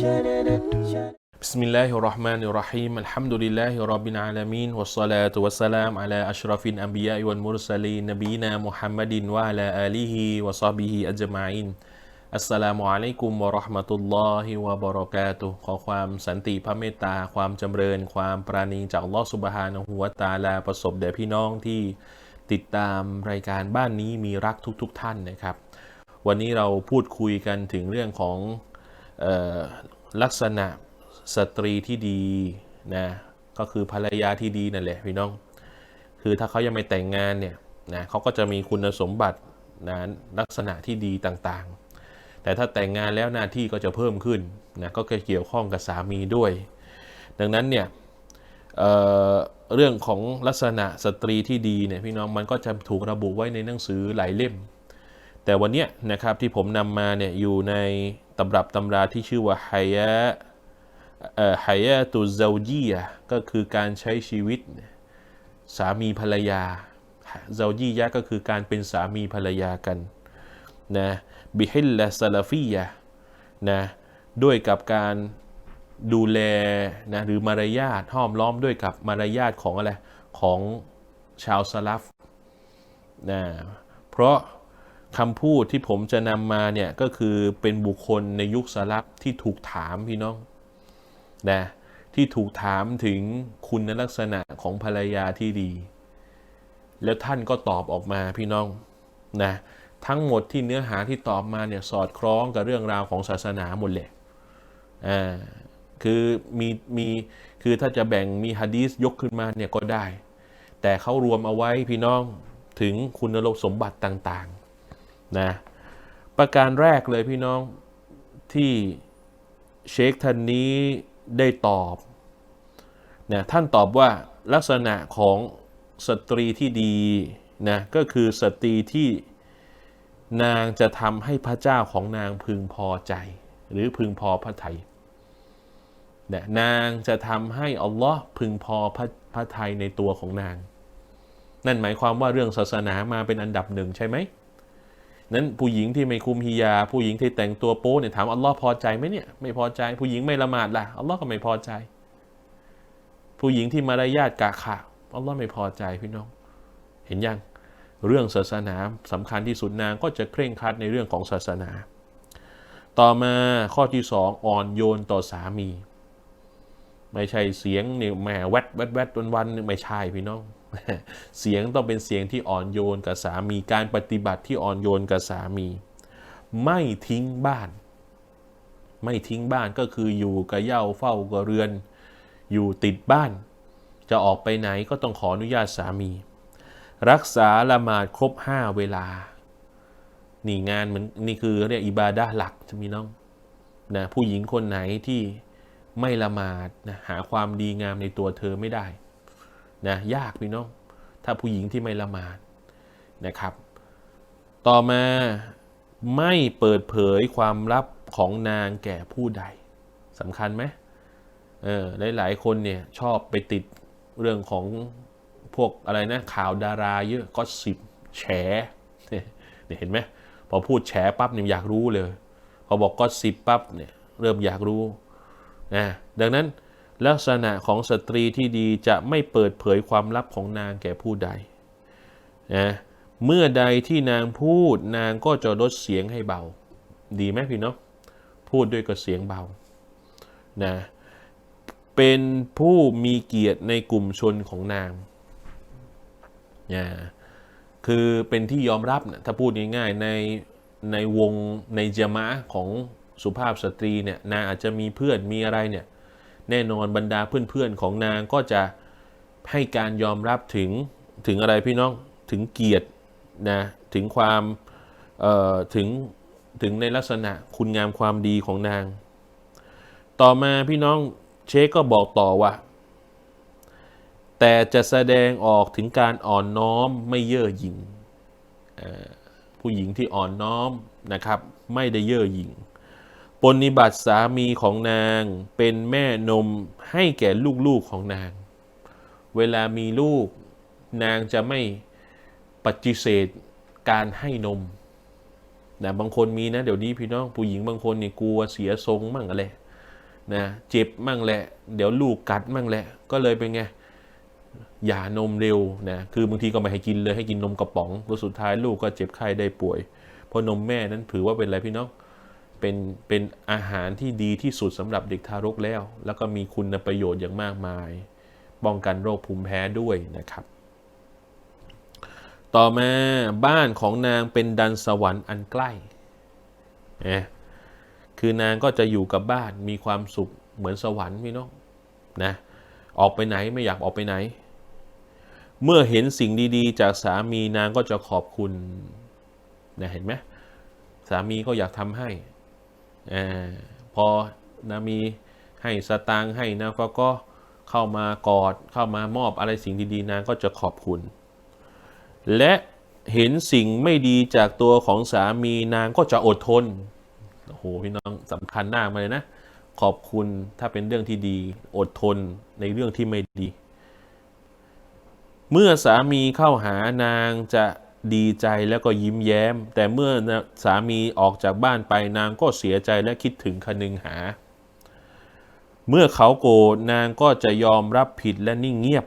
بسم الله الرحمن الرحيم الحمد لله رب العالمين والصلاة والسلام على أشرف الأنبياء والمرسلين نبينا محمد وعلى آله وصحبه أجمعين อัสสลามุอะลัยกุมวะเราะห์มะตุลลอฮิวะบะเราะกาตุฮ์ขอความสันติพระเมตตา ความจำเริญ ความปราณีจากอัลลอฮ์ซุบฮานะฮูวะตะอาลาประสบแด่พี่น้องที่ติดตามรายการบ้านนี้มีรักทุกๆทท่านนะครับ วันนี้เราพูดคุยกันถึงเรื่องของเออ ลักษณะสตรีที่ดีนะก็คือภรรยาที่ดีนั่นแหละพี่น้อง คือถ้าเขายังไม่แต่งงานเนี่ยนะเขาก็จะมีคุณสมบัตินะลักษณะที่ดีต่างๆ แต่ถ้าแต่งงานแล้วหน้าที่ก็จะเพิ่มขึ้นนะก็เกี่ยวข้องกับสามีด้วย ดังนั้นเนี่ยเเรื่องของลักษณะสตรีที่ดีเนี่ยพี่น้องมันก็จะถูกระบุไว้ในหนังสือหลายเล่ม แต่วันนี้นะครับที่ผมนำมาเนี่ยอยู่ใน ตำรับตำราที่ชื่อว่าไฮยะไฮยะตุเซาจียก็คือการใช้ชีวิตสามีภรรยาเซาจียะก็คือการเป็นสามีภรรยากันนะบิฮิลละซาลาฟียะนะด้วยกับการดูแลนะหรือมารยาทห้อมล้อมด้วยกับมารยาทของอะไรของชาวสลับนะเพราะ คำพูดที่ผมจะนำมาเนี่ยก็คือเป็นบุคคลในยุคสลับที่ถูกถามพี่น้องนะที่ถูกถามถึงคุณลักษณะของภรรยาที่ดี แล้วท่านก็ตอบออกมาพี่น้องนะทั้งหมดที่เนื้อหาที่ตอบมาเนี่ยสอดคล้องกับเรื่องราวของศาสนาหมดเลยอ่าคือมีมีคือถ้าจะแบ่งมีฮะดีสยกขึ้นมาเนี่ยก็ได้ แต่เขารวมเอาไว้พี่น้องถึงคุณสมบัติต่าง นะประการแรกเลยพี่น้องที่เชคท่านนี้ได้ตอบนะท่านตอบว่าลักษณะของสตรีที่ดีนะก็คือสตรีที่นางจะทำให้พระเจ้าของนางพึงพอใจ หรือพึงพอพระทัยนะนางจะทำให้อัลลอฮ์พึงพอพระพระทัยในตัวของนาง นั่นหมายความว่าเรื่องศาสนามาเป็นอันดับหนึ่งใช่ไหม นั้นผู้หญิงที่ไม่คุมฮิยา ผู้หญิงที่แต่งตัวโป๊เนี่ยถามอัลลอฮ์พอใจไหมเนี่ยไม่พอใจผู้หญิงไม่ละหมาดล่ะอัลลอฮ์ก็ไม่พอใจ ผู้หญิงที่มารยาทกะขะอัลลอฮ์ไม่พอใจพี่น้อง เห็นยังเรื่องศาสนาสำคัญที่สุดนางก็จะเคร่งครัดในเรื่องของศาสนา ต่อมาข้อที่สองอ่อนโยนต่อสามี ไม่ใช่เสียงเนี่ยแหมแวดแวดแวดวันวันไม่ใช่พี่น้อง เสียงต้องเป็นเสียงที่อ่อนโยนกับสามี การปฏิบัติที่อ่อนโยนกับสามี ไม่ทิ้งบ้าน ไม่ทิ้งบ้านก็คืออยู่กับเย่าเฝ้ากับเรือน อยู่ติดบ้าน จะออกไปไหนก็ต้องขออนุญาตสามี รักษาละหมาดครบห้าเวลา นี่งานเหมือนนี่คือเรียกอิบาดะหลักจะมีน้องนะผู้หญิงคนไหนที่ไม่ละหมาดนะหาความดีงามในตัวเธอไม่ได้ นะยากพี่น้อง ถ้าผู้หญิงที่ไม่ละหมาดนะครับ ต่อมาไม่เปิดเผยความลับของนางแก่ผู้ใดสำคัญไหมเออหลายๆคนเนี่ยชอบไปติดเรื่องของพวกอะไรนะข่าวดาราเยอะก็สิบแฉเนี่ยเห็นไหมพอพูดแฉปั๊บเนี่ยอยากรู้เลย พอบอกก็สิบปั๊บเนี่ยเริ่มอยากรู้นะดังนั้น ลักษณะของสตรีที่ดีจะไม่เปิดเผยความลับของนางแก่ผู้ใดนะเมื่อใดที่นางพูดนางก็จะลดเสียงให้เบา ดีไหมพี่น้องพูดด้วยกับเสียงเบานะเป็นผู้มีเกียรติในกลุ่มชนของนางนะคือเป็นที่ยอมรับนะถ้าพูดง่ายๆในในวงในเจามะของสุภาพสตรีเนี่ยนางอาจจะมีเพื่อนมีอะไรเนี่ย แน่นอนบรรดาเพื่อนๆของนางก็จะให้การยอมรับถึงถึงอะไรพี่น้องถึงเกียรตินะถึงความถึงถึงในลักษณะคุณงามความดีของนาง ต่อมาพี่น้องเชคก็บอกต่อว่า แต่จะแสดงออกถึงการอ่อนน้อมไม่เย่อหยิ่งผู้หญิงที่อ่อนน้อมนะครับ ไม่ได้เย่อหยิ่ง ปนิบัติสามีของนางเป็นแม่นมให้แก่ลูกๆของนาง เวลามีลูก นางจะไม่ปฏิเสธการให้นมนะบางคนมีนะเดี๋ยวนี้พี่น้องผู้หญิงบางคนเนี่ยกลัวเสียทรงมั่งอะไรนะเจ็บมั่งแหละ เดี๋ยวลูกกัดมั่งแหละ ก็เลยเป็นไงหย่านมเร็วนะคือบางทีก็ไม่ให้กินเลยให้กินนมกระป๋องแล้วสุดท้ายลูกก็เจ็บไข้ได้ป่วยเพราะนมแม่นั้นถือว่าเป็นอะไรพี่น้อง เป็นเป็นอาหารที่ดีที่สุดสำหรับเด็กทารกแล้ว แล้วก็มีคุณประโยชน์อย่างมากมาย ป้องกันโรคภูมิแพ้ด้วยนะครับ ต่อมาบ้านของนางเป็นดันสวรรค์อันใกล้เนะคือนางก็จะอยู่กับบ้านมีความสุขเหมือนสวรรค์พี่น้องนะออกไปไหนไม่อยากออกไปไหน เมื่อเห็นสิ่งดีๆ จากสามีนางก็จะขอบคุณนะเห็นไหมสามีก็อยากทำให้ อพอนามีให้สตางค์ให้นะก็ก็เข้ามากอดเข้ามามอบอะไรสิ่งดีๆนางก็จะขอบคุณ และเห็นสิ่งไม่ดีจากตัวของสามีนางก็จะอดทนโอ้โหพี่น้องสำคัญมามาเลยนะ ขอบคุณถ้าเป็นเรื่องที่ดีอดทนในเรื่องที่ไม่ดี เมื่อสามีเข้าหานางจะ ดีใจแล้วก็ยิ้มแย้ม แต่เมื่อสามีออกจากบ้านไปนางก็เสียใจและคิดถึงคนึงหา เมื่อเขาโกรธนางก็จะยอมรับผิดและนิ่งเงียบ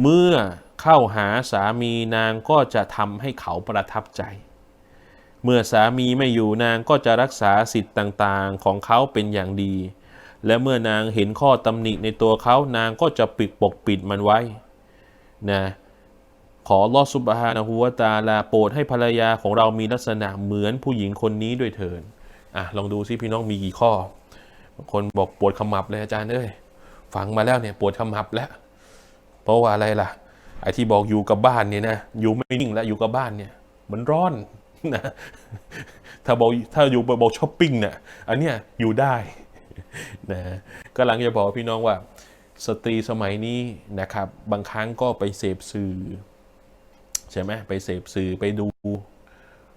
เมื่อเข้าหาสามีนางก็จะทำให้เขาประทับใจ เมื่อสามีไม่อยู่นางก็จะรักษาสิทธิ์ต่างๆ ของเขาเป็นอย่างดี และเมื่อนางเห็นข้อตำหนิในตัวเขานางก็จะปิดปกปิดมันไว้นะ ขอลอสุบฮานะฮูวตาลาโปรดให้ภรรยาของเรามีลักษณะเหมือนผู้หญิงคนนี้ด้วยเถิดอะลองดูซิพี่น้องมีกี่ข้อบางคนบอกปวดขมับเลยอาจารย์เอ้ยฟังมาแล้วเนี่ยปวดขมับแล้ว เพราะว่าอะไรล่ะไอ้ที่บอกอยู่กับบ้านเนี่ยนะอยู่ไม่นิ่งแล้วอยู่กับบ้านเนี่ยมันร้อนนะถ้าบอกถ้าอยู่บอกช้อปปิ้งเนี่ยอันเนี้ยอยู่ได้นะก็หลังจะบอกพี่น้องว่า สตรีสมัยนี้นะครับ บางครั้งก็ไปเสพสื่อ ใช่ไหมไปเสพสื่อไปดู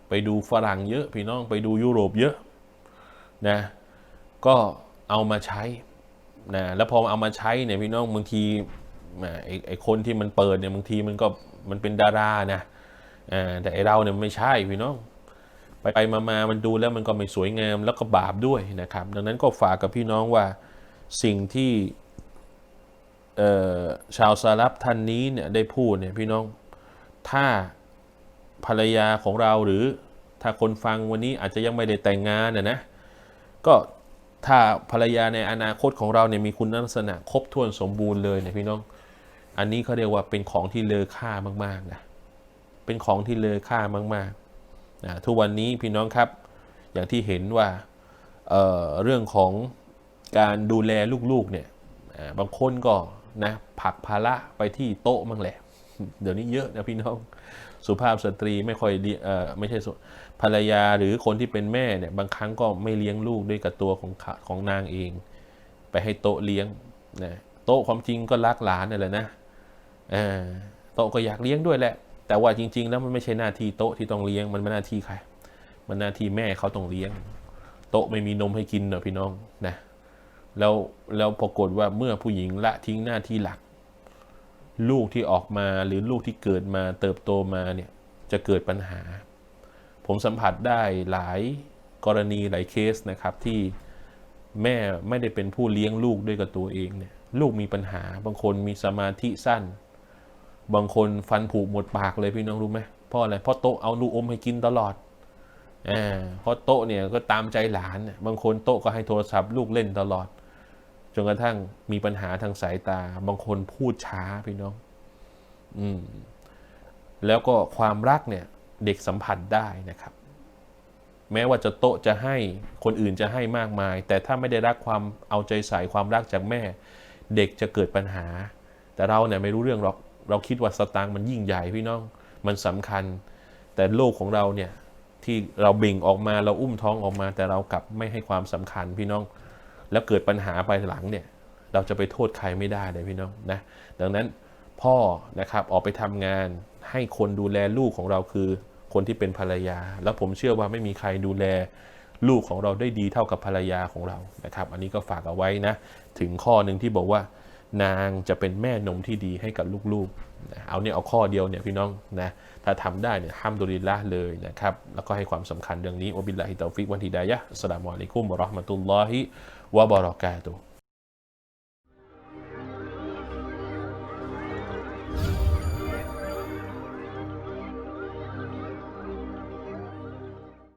ไปดูฝรั่งเยอะ พี่น้องไปดูยุโรปเยอะนะก็เอามาใช้นะแล้วพอเอามาใช้เนี่ยพี่น้องบางทีไอ้ไอ้คนที่มันเปิดเนี่ยบางทีมันก็มันเป็นดารานะแต่ไอ้เราเนี่ยไม่ใช่พี่น้องไปไปมามามันดูแล้วมันก็ไม่สวยงามแล้วก็บาปด้วยนะครับ ดังนั้นก็ฝากกับพี่น้องว่าสิ่งที่ชาวซาลับท่านนี้เนี่ยได้พูดเนี่ยพี่น้อง ถ้าภรรยาของเราหรือถ้าคนฟังวันนี้อาจจะยังไม่ได้แต่งงานนะนะก็ถ้าภรรยาในอนาคตของเราเนี่ยมีคุณลักษณะครบถ้วนสมบูรณ์เลยเนี่ยพี่น้อง อันนี้เขาเรียกว่าเป็นของที่เลอค่ามากๆนะเป็นของที่เลอค่ามากๆนะทุกวันนี้พี่น้องครับอย่างที่เห็นว่าเเรื่องของการดูแลลูกๆเนี่ยบางคนก็นะผักภาระไปที่โต๊ะมั่งแหละ เดี๋ยวนี้เยอะนะพี่น้อง สุภาพสตรีไม่ค่อยเอ่อไม่ใช่ภรรยาหรือคนที่เป็นแม่เนี่ยบางครั้งก็ไม่เลี้ยงลูกด้วยกับตัวของของนางเอง ไปให้โต๊ะเลี้ยงนะโต๊ะความจริงก็รักหลานนั่นแหละนะโต๊ะก็อยากเลี้ยงด้วยแหละ แต่ว่าจริง ๆ แล้วมันไม่ใช่หน้าที่โต๊ะที่ต้องเลี้ยงมันเป็นหน้าที่ใคร มันหน้าที่แม่เขาต้องเลี้ยง โต๊ะไม่มีนมให้กินเนอะพี่น้องนะแล้วแล้วปรากฏว่าเมื่อผู้หญิงละทิ้งหน้าที่หลัก ลูกที่ออกมาหรือลูกที่เกิดมาเติบโตมาเนี่ยจะเกิดปัญหา ผมสัมผัสได้หลายกรณีหลายเคสนะครับที่แม่ไม่ได้เป็นผู้เลี้ยงลูกด้วยกับตัวเองเนี่ยลูกมีปัญหา บางคนมีสมาธิสั้น บางคนฟันผุหมดปากเลยพี่น้องรู้ไหมเพราะอะไรเพราะโต๊ะเอาลูกอมให้กินตลอดอ่าเพราะโต๊ะเนี่ยก็ตามใจหลาน บางคนโต๊ะก็ให้โทรศัพท์ลูกเล่นตลอด จนกระทั่งมีปัญหาทางสายตา บางคนพูดช้าพี่น้อง อืม แล้วก็ความรักเนี่ย เด็กสัมผัสได้นะครับ แม้ว่าจะโตจะให้คนอื่นจะให้มากมาย แต่ถ้าไม่ได้รักความเอาใจใส่ความรักจากแม่ เด็กจะเกิดปัญหา แต่เราเนี่ยไม่รู้เรื่องหรอกเราคิดว่าสตางค์มันยิ่งใหญ่พี่น้อง มันสำคัญ แต่โลกของเราเนี่ยที่เราเบ่งออกมาเราอุ้มท้องออกมา แต่เรากลับไม่ให้ความสำคัญพี่น้อง แล้วเกิดปัญหาไปหลังเนี่ย เราจะไปโทษใครไม่ได้เลยพี่น้องนะ ดังนั้นพ่อนะครับออกไปทำงานให้คนดูแลลูกของเราคือคนที่เป็นภรรยา แล้วผมเชื่อว่าไม่มีใครดูแลลูกของเราได้ดีเท่ากับภรรยาของเรานะครับ อันนี้ก็ฝากเอาไว้นะ ถึงข้อหนึ่งที่บอกว่า นางจะเป็นแม่นมที่ดีให้กับลูกๆ เอาเนี่ยเอาข้อเดียวเนี่ยพี่น้องนะถ้าทำได้เนี่ยห้ามดุลิละเลยนะครับ แล้วก็ให้ความสำคัญเรื่องนี้อบิลลาฮิตาฟิกวันทิดายะสลามอัลัยกุมวะราะห์มะตุลลอฮิวะบาราะกาตุ